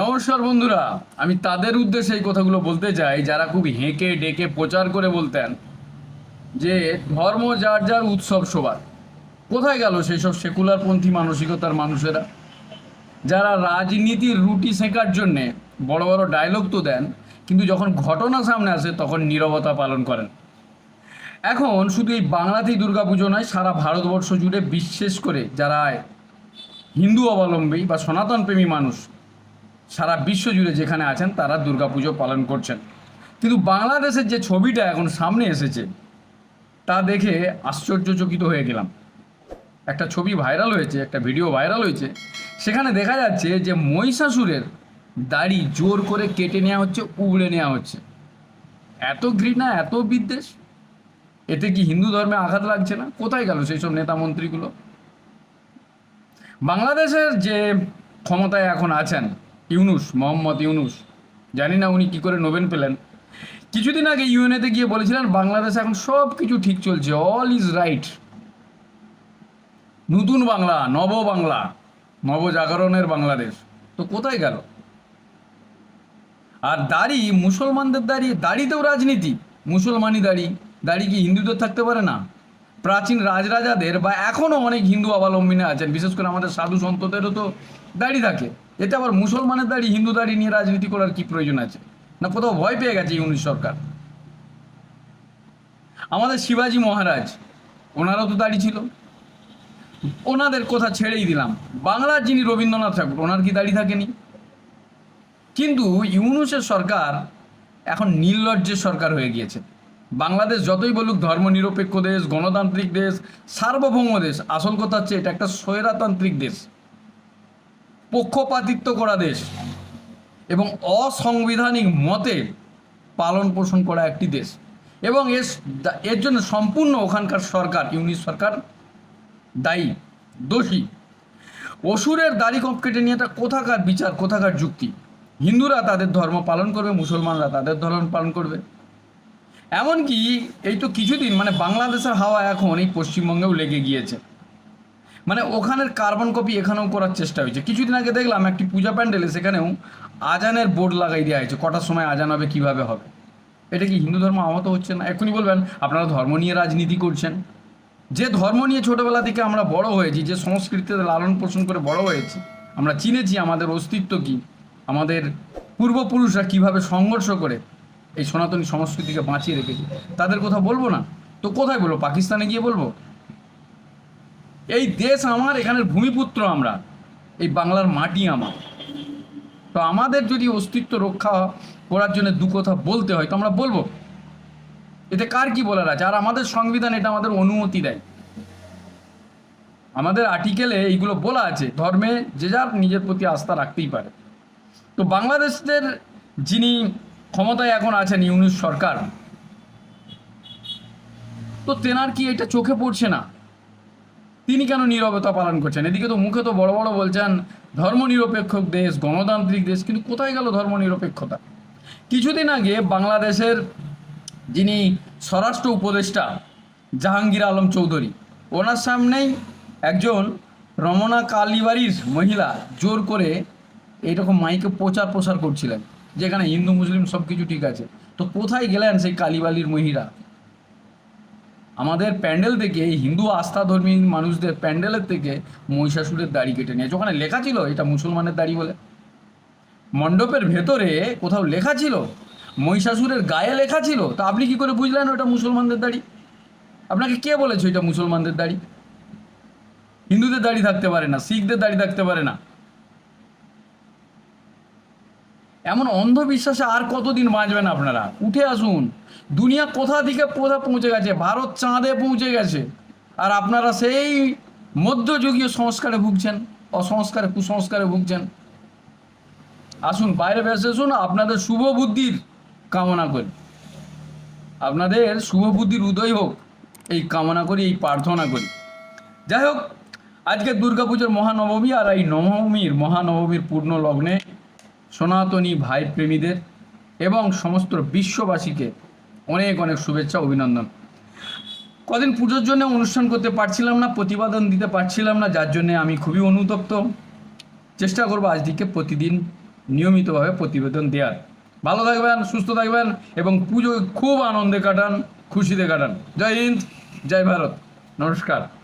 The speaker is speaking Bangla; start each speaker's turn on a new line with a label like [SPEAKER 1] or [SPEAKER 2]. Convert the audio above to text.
[SPEAKER 1] নমস্কার বন্ধুরা, আমি তাদের উদ্দেশ্যে এই কথাগুলো বলতে চাই, যারা খুব হেঁকে ডেকে প্রচার করে বলতেন যে ধর্ম যার যার উৎসব সবার। কোথায় গেল সেই সব সেকুলারপন্থী মানসিকতার মানুষেরা? যারা রাজনীতির রুটি সেঁকার জন্যে বড় বড় ডায়লগ তো দেন, কিন্তু যখন ঘটনা সামনে আসে তখন নীরবতা পালন করেন। এখন শুধু এই বাংলাতেই দুর্গাপুজো নয়, সারা ভারতবর্ষ জুড়ে বিশেষ করে যারা হিন্দু অবলম্বী বা সনাতন প্রেমী মানুষ সারা বিশ্ব জুড়ে যেখানে আছেন, তারা দুর্গাপুজো পালন করছেন। কিন্তু বাংলাদেশের যে ছবিটা এখন সামনে এসেছে, তা দেখে আশ্চর্যচকিত হয়ে গেলাম। একটা ছবি ভাইরাল হয়েছে, একটা ভিডিও ভাইরাল হয়েছে, সেখানে দেখা যাচ্ছে যে মহিষাসুরের দাড়ি জোর করে কেটে নেওয়া হচ্ছে, উগড়ে নেওয়া হচ্ছে। এত ঘৃণা, এত বিদ্বেষ? এতে কি হিন্দু ধর্মে আঘাত লাগছে না? কোথায় গেল সেই সব নেতা মন্ত্রীগুলো? বাংলাদেশের যে ক্ষমতায় এখন আছেন ইউনুস, মোহাম্মদ ইউনুস। জানি না উনি কি করে নোবেল পেলেন। কিছুদিন আগে ইউএনএতে গিয়ে বলেছিলেন, বাংলাদেশে এখন সব কিছু ঠিক চলছে অল ইজ রাইট নতুন বাংলা, নব বাংলা, নবজাগরণের বাংলাদেশ। তো কোথায় গেল? আর দাড়ি, মুসলমানদের দাড়ি, দাড়িতেও রাজনীতি। মুসলমানি দাড়ি দাড়ি কি হিন্দুদের থাকতে পারে না? প্রাচীন রাজরাজাদের বা এখনও অনেক হিন্দু অবলম্বনে আছেন, বিশেষ করে আমাদের সাধু সন্তদেরও তো দাড়ি থাকে। এতে আবার মুসলমানের দাড়ি হিন্দু দাড়ি নিয়ে রাজনীতি করার কি প্রয়োজন আছে? না কোথাও ভয় পেয়ে গেছে ইউনিশ সরকার? আমাদের শিবাজি মহারাজ, ওনারও তো দাড়ি ছিল। ওনাদের কথা ছেড়েই দিলাম। বাংলার যিনি রবীন্দ্রনাথ ঠাকুর, ওনার কি দাড়ি থাকেনি? কিন্তু ইউনুসের সরকার এখন নির্লজ্জের সরকার হয়ে গিয়েছে। বাংলাদেশ যতই বলুক, ধর্মনিরপেক্ষ দেশ, গণতান্ত্রিক দেশ, সার্বভৌম দেশ, আসল কথা হচ্ছে এটা একটা স্বৈরাতান্ত্রিক দেশ। পক্ষপাতিত্ব করা দেশ এবং অসাংবিধানিক মতে পালন পোষণ করা একটি দেশ। এবং এর এর জন্য সম্পূর্ণ ওখানকার সরকার ইউনিট সরকার দায়ী, দোষী। অসুরের দাড়ি কপ কেটে নিয়ে এটা কোথাকার বিচার, কোথাকার যুক্তি? হিন্দুরা তাদের ধর্ম পালন করবে, মুসলমানরা তাদের ধর্ম পালন করবে। এমনকি এই তো কিছুদিন মানে বাংলাদেশের হাওয়া এখন এই পশ্চিমবঙ্গেও লেগে গিয়েছে। মানে ওখানের কার্বন কপি এখানেও করার চেষ্টা হয়েছে। কিছুদিন আগে দেখলাম একটি পূজা প্যান্ডেলে সেখানেও আজানের বোর্ড লাগাই দেওয়া হয়েছে, কটার সময় আজান হবে, কীভাবে হবে। এটা কি হিন্দু ধর্ম আহত হচ্ছে না? এখনই বলবেন, আপনারা ধর্ম নিয়ে রাজনীতি করছেন? যে ধর্ম নিয়ে ছোটোবেলা থেকে আমরা বড় হয়েছি, যে সংস্কৃতিতে লালন পোষণ করে বড় হয়েছি, আমরা চিনেছি আমাদের অস্তিত্ব কি, আমাদের পূর্বপুরুষরা কীভাবে সংঘর্ষ করে, এই সনাতনী সংস্কৃতিকে বাঁচিয়ে রেখেছে। তাদের কথা বলব না? তো কোথায় বলব? পাকিস্তানে গিয়ে বলব? এই দেশ আমার, এখানের ভূমিপুত্র আমরা, এই বাংলার মাটি আমার। তো আমাদের যদি অস্তিত্ব রক্ষা করার জন্য দু কথা বলতে হয়, তো আমরা বলব, এতে কার কি বলার আছে? আর আমাদের সংবিধান এটা আমাদের অনুমতি দেয়। আমাদের আর্টিকেলে এইগুলো বলা আছে, ধর্মে যে যার নিজের প্রতি আস্থা রাখতেই পারে। তো বাংলাদেশের যিনি ক্ষমতায় এখন আছেন ইউনুস সরকার, তো তেনার কি এটা চোখে পড়ছে না? তিনি কেন নীরবতা পালন করছেন? এদিকে তো মুখে তো বড় বড় বলছেন ধর্মনিরপেক্ষ দেশ, গণতান্ত্রিক দেশ, কিন্তু কোথায় গেল ধর্মনিরপেক্ষতা? কিছুদিন আগে বাংলাদেশের যিনি স্বরাষ্ট্র উপদেষ্টা জাহাঙ্গীর আলম চৌধুরী, ওনার সামনেই একজন রমনা কালীবাড়ির মহিলা জোর করে এইরকম মাইকে প্রচার প্রসার করছিলেন, যেখানে হিন্দু, মুসলিম সব কিছু ঠিক আছে। তো কোথায় গেলেন সেই কালীবাড়ির মহিলা? আমাদের প্যান্ডেল থেকে, এই হিন্দু আস্থাধর্মী মানুষদের প্যান্ডেলের থেকে মহিষাসুরের দাড়ি কেটে নিয়েছে। ওখানে লেখা ছিল, এটা মুসলমানের দাড়ি বলে। মণ্ডপের ভেতরে কোথাও লেখা ছিল, মহিষাসুরের গায়ে লেখা ছিল। তা আপনি কি করে বুঝলেন ওটা মুসলমানদের দাড়ি? আপনাকে কে বলেছে এটা মুসলমানদের দাড়ি? হিন্দুদের দাড়ি থাকতে পারে না, শিখদের দাড়ি থাকতে পারে না। এমন অন্ধবিশ্বাসে আর কতদিন বাঁচবেন আপনারা? উঠে আসুন। দুনিয়া কোথা থেকে কোথা পৌঁছে গেছে? ভারত চাঁদে পৌঁছে গেছে। আর আপনারা সেই মধ্যযুগীয় সংস্কারে ভুগছেন, অসংস্কারে, কুসংস্কারে ভুগছেন। আসুন, বাইরে বেসে আসুন, আপনাদের শুভ বুদ্ধির কামনা করি। আপনাদের শুভ বুদ্ধির উদয় হোক, এই কামনা করি, এই প্রার্থনা করি। যাই হোক, আজকে দুর্গাপুজোর মহানবমী আর এই নবমীর মহানবমীর পূর্ণ লগ্নে সনাতনী ভাই প্রেমীদের এবং সমস্ত বিশ্ববাসীকে অনেক অনেক শুভেচ্ছা, অভিনন্দন। কদিন পুজোর জন্য অনুষ্ঠান করতে পারছিলাম না, প্রতিবেদন দিতে পারছিলাম না, যার জন্য আমি খুবই অনুতপ্ত। চেষ্টা করব আজকে প্রতিদিন নিয়মিতভাবে প্রতিবেদন দেওয়ার ভালো থাকবেন, সুস্থ থাকবেন এবং পুজো খুব আনন্দে কাটান, খুশিতে কাটান। জয় হিন্দ, জয় ভারত। নমস্কার।